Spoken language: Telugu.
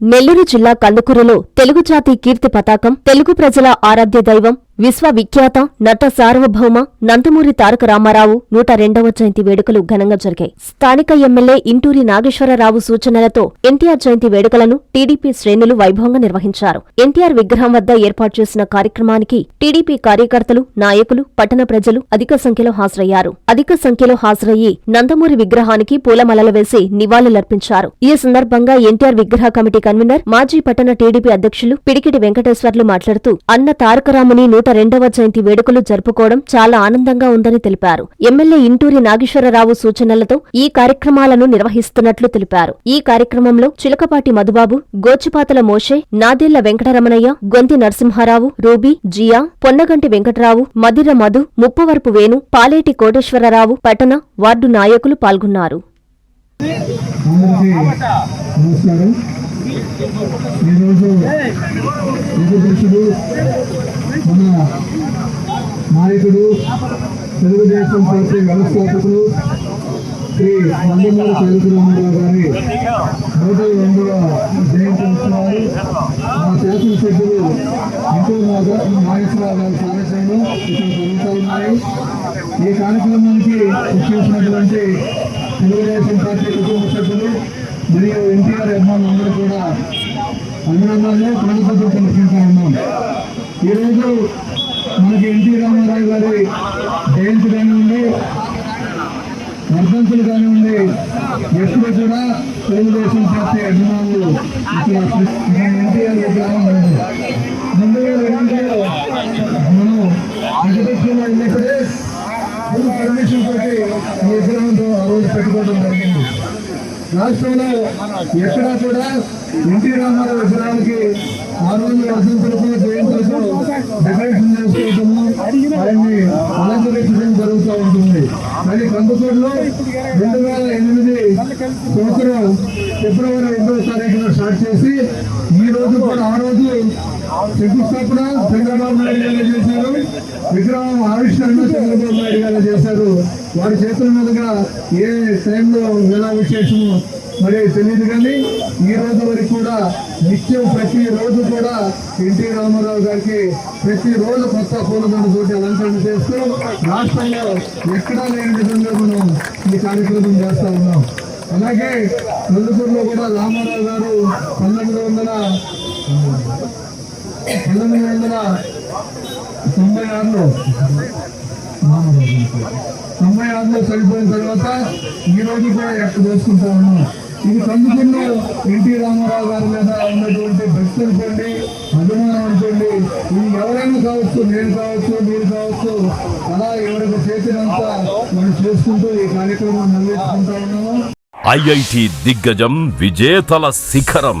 నెల్లూరు జిల్లా కందుకూరులో తెలుగు జాతి కీర్తి పతాకం తెలుగు ప్రజల ఆరాధ్య దైవం విశ్వవిఖ్యాత నట సార్వభౌమ నందమూరి తారక రామారావు నూట రెండవ జయంతి వేడుకలు ఘనంగా జరిగాయి. స్థానిక ఎమ్మెల్యే ఇంటూరి నాగేశ్వరరావు సూచనలతో ఎన్టీఆర్ జయంతి వేడుకలను టీడీపీ శ్రేణులు వైభవంగా నిర్వహించారు. ఎన్టీఆర్ విగ్రహం వద్ద ఏర్పాటు చేసిన కార్యక్రమానికి టీడీపీ కార్యకర్తలు నాయకులు పట్టణ ప్రజలు అధిక సంఖ్యలో హాజరయ్యారు. అధిక సంఖ్యలో హాజరయ్యి నందమూరి విగ్రహానికి పూలమలలు వేసి నివాళులర్పించారు. ఈ సందర్భంగా ఎన్టీఆర్ విగ్రహ కమిటీ కన్వీనర్ మాజీ పట్టణ టీడీపీ అధ్యక్షులు పిడికిటి వెంకటేశ్వర్లు మాట్లాడుతూ అన్న తారకరాముని నూట రెండవ జయంతి వేడుకలు జరుపుకోవడం చాలా ఆనందంగా ఉందని తెలిపారు. ఎమ్మెల్యే ఇంటూరి నాగేశ్వరరావు సూచనలతో ఈ కార్యక్రమాలను నిర్వహిస్తున్నట్లు తెలిపారు. ఈ కార్యక్రమంలో చిలకపాటి మధుబాబు గోచిపాతల మోషే నాదేళ్ళ వెంకటరమణయ్య గొంతి నరసింహారావు రూబీ జియా పొన్నగంటి వెంకటరావు మదిర మధు ముప్పవరపు వేణు పాలేటి కోటేశ్వరరావు పట్టణ వార్డు నాయకులు పాల్గొన్నారు. ఈరోజు యుగపురుషుడు మన నాయకుడు తెలుగుదేశం పార్టీ వ్యవస్థాపకులు శ్రీ నందమూరి తారక గారి నూట రెండవ జయంతి ఉత్సవాలు మా శాసనసభ్యులు ఇంటూ నాగేశ్వరరావు గారి సారథ్యంలో ఇక్కడ జరుగుతూ ఉన్నాయి. ఈ కార్యక్రమానికి ఇచ్చేసినటువంటి తెలుగుదేశం పార్టీ కుటుంబ సభ్యులు మరియు ఎన్టీఆర్ అభిమానులు అందరూ కూడా అభినందనలు. కృతజ్ఞతలు తెలుసుకుంటా ఉన్నాం. ఈరోజు మనకి ఎన్టీ రామారావు గారి జయంతి కానివ్వండి వర్ధంతులు కానివ్వండి ఎప్పుడు కూడా తెలుగుదేశం పార్టీ అభిమానులు ఇక్కడ ఎన్టీఆర్ విగ్రహం ఉంది రెండు వేల ఎనిమిదిలో మనం ఆర్కిటెక్చర్లో వెళ్ళినప్పుడే పర్మిషన్ తోటి ఈ విగ్రహంతో ఆ రోజు పెట్టుకోవడం జరిగింది. రాష్ట్రంలో ఎక్కడా కూడా ఎన్టీ రామారావు విగ్రహానికి ఆ రోజు వసంతులకు జయంతులకు డెకరేషన్ చేసుకోవటము ఆయన్ని అలంకరించడం జరుగుతూ ఉంటుంది. మరి కందుకూరులో రెండు వేల ఎనిమిది సంవత్సరం ఫిబ్రవరి రెండవ తారీఖున స్టార్ట్ చేసి ఈ రోజు కూడా ఆ రోజు శంకుస్థాపన చంద్రబాబు నాయుడు గారు చేశారు. విగ్రహం ఆవిష్కరణ చంద్రబాబు నాయుడు గారు చేశారు వారి చేతుల మీదుగా ఏ టైంలో ఎలా విశేషము మరి తెలియదు కానీ ఈ రోజు వరకు కూడా నిత్యం ప్రతి రోజు కూడా ఎన్టీ రామారావు గారికి ప్రతిరోజు కొత్త పూలదండ తోటి అలంకరణ చేస్తూ రాష్ట్రంలో ఎక్కడా లేని విధంగా మనం ఈ కార్యక్రమం చేస్తా ఉన్నాం. అలాగే నందుకూరులో కూడా రామారావు గారు పంతొమ్మిది వందల పంతొమ్మిది వందల తొంభై ఆరులో తొంభై ఆరులో చనిపోయిన తర్వాత ఈ రోజు కూడా ఎక్కడ చేసుకుంటా ఉన్నాం. ఇది కందుకూరులో ఎన్టీ రామారావు గారి మీద ఉన్నటువంటి భక్తి అనుకోండి అభిమానం అనుకోండి ఇది ఎవరైనా కావచ్చు నేను కావచ్చు మీరు కావచ్చు అలా ఎవరికి చేతినంత మనం చేసుకుంటూ ఈ కార్యక్రమం నిర్వహించుకుంటా ఉన్నాము. ఐఐటి దిగ్గజం విజేతల శిఖరం.